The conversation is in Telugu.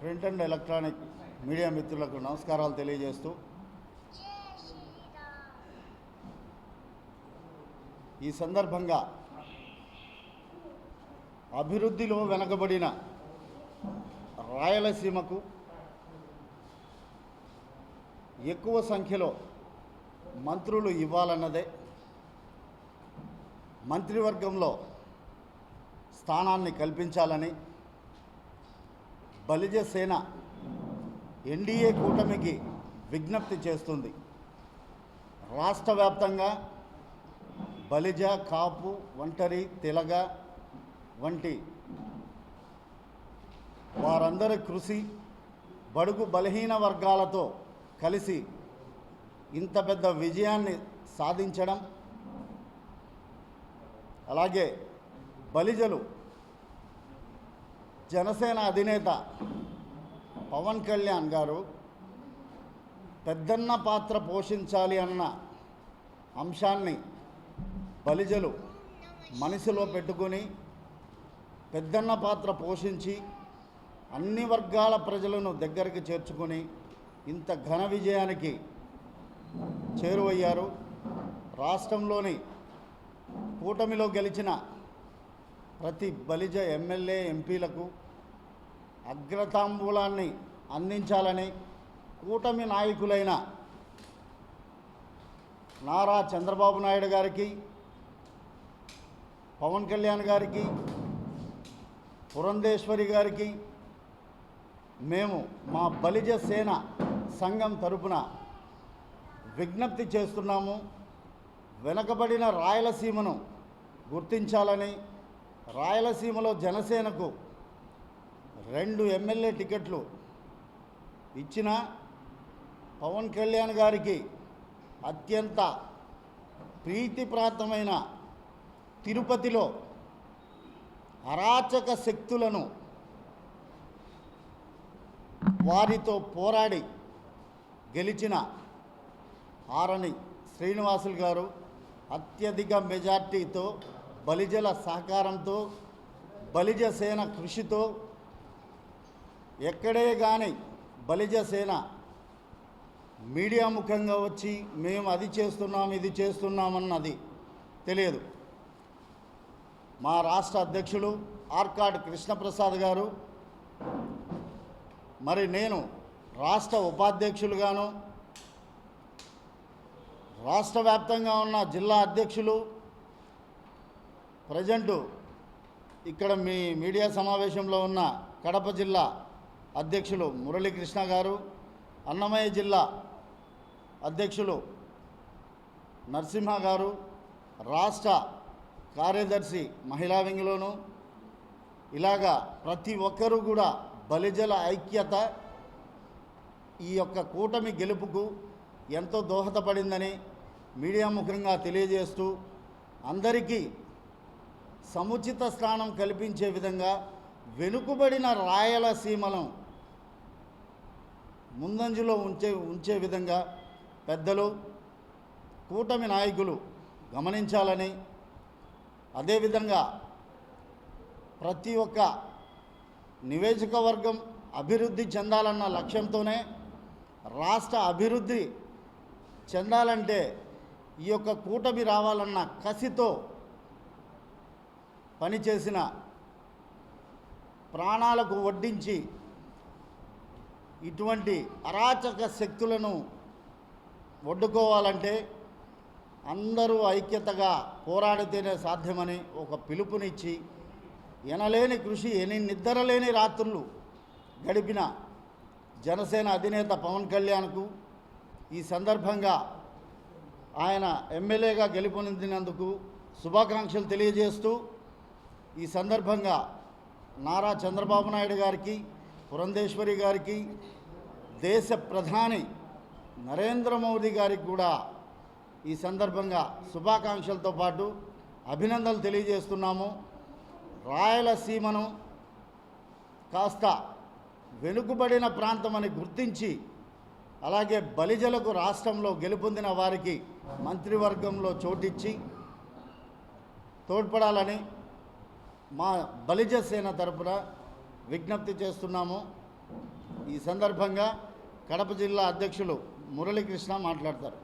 ప్రింట్ అండ్ ఎలక్ట్రానిక్ మీడియా మిత్రులకు నమస్కారాలు తెలియజేస్తూ ఈ సందర్భంగా అభివృద్ధిలో వెనకబడిన రాయలసీమకు ఎక్కువ సంఖ్యలో మంత్రులు ఇవ్వాలన్నదే మంత్రివర్గంలో స్థానాన్ని కల్పించాలని బలిజ సేన ఎన్డీఏ కూటమికి విజ్ఞప్తి చేస్తుంది. రాష్ట్ర వ్యాప్తంగా బలిజ కాపు ఒంటరి తెలగ వంటి వారందరి కృషి బడుగు బలహీన వర్గాలతో కలిసి ఇంత పెద్ద విజయాన్ని సాధించడం అలాగే బలిజలు జనసేన అధినేత పవన్ కళ్యాణ్ గారు పెద్దన్న పాత్ర పోషించాలి అన్న అంశాన్ని బలిజలు మనసులో పెట్టుకొని పెద్దన్న పాత్ర పోషించి అన్ని వర్గాల ప్రజలను దగ్గరికి చేర్చుకొని ఇంత ఘన విజయానికి చేరువయ్యారు. రాష్ట్రంలోని కూటమిలో గెలిచిన ప్రతి బలిజ ఎమ్మెల్యే ఎంపీలకు అగ్రతాంబూలాన్ని అందించాలని కూటమి నాయకులైన నారా చంద్రబాబు నాయుడు గారికి పవన్ కళ్యాణ్ గారికి పురంధేశ్వరి గారికి మేము మా బలిజ సేన సంఘం తరపున విజ్ఞప్తి చేస్తున్నాము. వెనకబడిన రాయలసీమను గుర్తించాలని రాయలసీమలో జనసేనకు రెండు ఎమ్మెల్యే టికెట్లు ఇచ్చిన పవన్ కళ్యాణ్ గారికి అత్యంత ప్రీతిప్రాప్తమైన తిరుపతిలో అరాచక శక్తులను వారితో పోరాడి గెలిచిన ఆరని శ్రీనివాసులు గారు అత్యధిక మెజార్టీతో బలిజల సహకారంతో బలిజ సేన కృషితో ఎక్కడే కానీ బలిజ సేన మీడియా ముఖంగా వచ్చి మేము అది చేస్తున్నాం ఇది చేస్తున్నామన్నది తెలియదు. మా రాష్ట్ర అధ్యక్షులు ఆర్కాడ్ కృష్ణప్రసాద్ గారు మరి నేను రాష్ట్ర ఉపాధ్యక్షులుగాను రాష్ట్ర వ్యాప్తంగా ఉన్న జిల్లా అధ్యక్షులు ప్రజెంటు ఇక్కడ మీ మీడియా సమావేశంలో ఉన్న కడప జిల్లా అధ్యక్షులు మురళీకృష్ణ గారు అన్నమయ్య జిల్లా అధ్యక్షులు నరసింహ గారు రాష్ట్ర కార్యదర్శి మహిళా వింగ్లోను ఇలాగా ప్రతి ఒక్కరూ కూడా బలిజల ఐక్యత ఈ యొక్క కూటమి గెలుపుకు ఎంతో దోహదపడిందని మీడియా ముఖంగా తెలియజేస్తూ అందరికీ సముచిత స్థానం కల్పించే విధంగా వెనుకబడిన రాయలసీమలను ముందంజలో ఉంచే ఉంచే విధంగా పెద్దలు కూటమి నాయకులు గమనించాలని అదేవిధంగా ప్రతి ఒక్క నియోజకవర్గం అభివృద్ధి చెందాలన్న లక్ష్యంతోనే రాష్ట్ర అభివృద్ధి చెందాలంటే ఈ యొక్క కూటమి రావాలన్న కసితో పనిచేసిన ప్రాణాలకు వడ్డించి ఇటువంటి అరాచక శక్తులను ఒడ్డుకోవాలంటే అందరూ ఐక్యతగా పోరాడితేనే సాధ్యమని ఒక పిలుపునిచ్చి ఎనలేని కృషి ఎని నిద్రలేని రాత్రులు గడిపిన జనసేన అధినేత పవన్ కళ్యాణ్కు ఈ సందర్భంగా ఆయన ఎమ్మెల్యేగా గెలుపొందినందుకు శుభాకాంక్షలు తెలియజేస్తూ ఈ సందర్భంగా నారా చంద్రబాబు నాయుడు గారికి పురంధేశ్వరి గారికి దేశ ప్రధాని నరేంద్ర మోదీ గారికి కూడా ఈ సందర్భంగా శుభాకాంక్షలతో పాటు అభినందనలు తెలియజేస్తున్నాము. రాయలసీమను కాస్త వెనుకబడిన ప్రాంతమని గుర్తించి అలాగే బలిజలకు రాష్ట్రంలో గెలుపొందిన వారికి మంత్రివర్గంలో చోటిచ్చి తోడ్పడాలని మా బలిజ సేన తరపున విజ్ఞప్తి చేస్తున్నాము. ఈ సందర్భంగా కడప జిల్లా అధ్యక్షులు మురళీకృష్ణ మాట్లాడతారు.